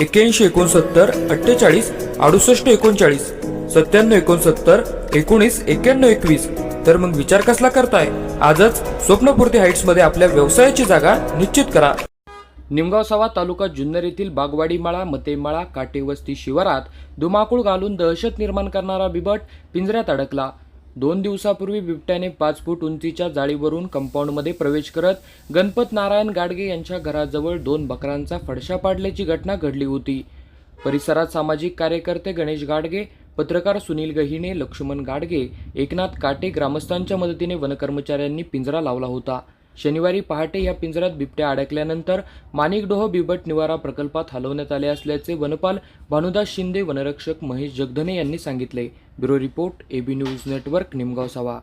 एक्क्याऐंशी एकोणसत्तर अठ्ठेचाळीस अडुसष्ट एकोणचाळीस सत्त्याण्णव एकोणसत्तर एकोणीस एक्क्याण्णव एकवीस. तर मग विचार कसला करताय? आजच स्वप्नपूर्ती हाईट्समध्ये आपल्या व्यवसायाची जागा निश्चित करा. निमगावसावा तालुका जुन्नर येथील बागवाडीमाळा मतेमाळा काटेवस्ती शिवारात धुमाकूळ घालून दहशत निर्माण करणारा बिबट पिंजऱ्यात अडकला. दोन दिवसापूर्वी बिबट्याने पाच फूट उंचीच्या जाळीवरून कंपाऊंडमध्ये प्रवेश करत गणपत नारायण गाडगे यांच्या घराजवळ दोन बकरांचा फडशा पाडल्याची घटना घडली होती. परिसरात सामाजिक कार्यकर्ते गणेश गाडगे पत्रकार सुनील गहिणे लक्ष्मण गाडगे एकनाथ काटे ग्रामस्थांच्या मदतीने वनकर्मचाऱ्यांनी पिंजरा लावला होता. शनिवारी पहाटे या पिंजऱ्यात बिबट्या अडकल्यानंतर माणिकडोह बिबट निवारा प्रकल्पात हलवण्यात आले असल्याचे वनपाल भानुदास शिंदे वनरक्षक महेश जगधने यांनी सांगितले. Bureau report AB news network Nimgaon Sava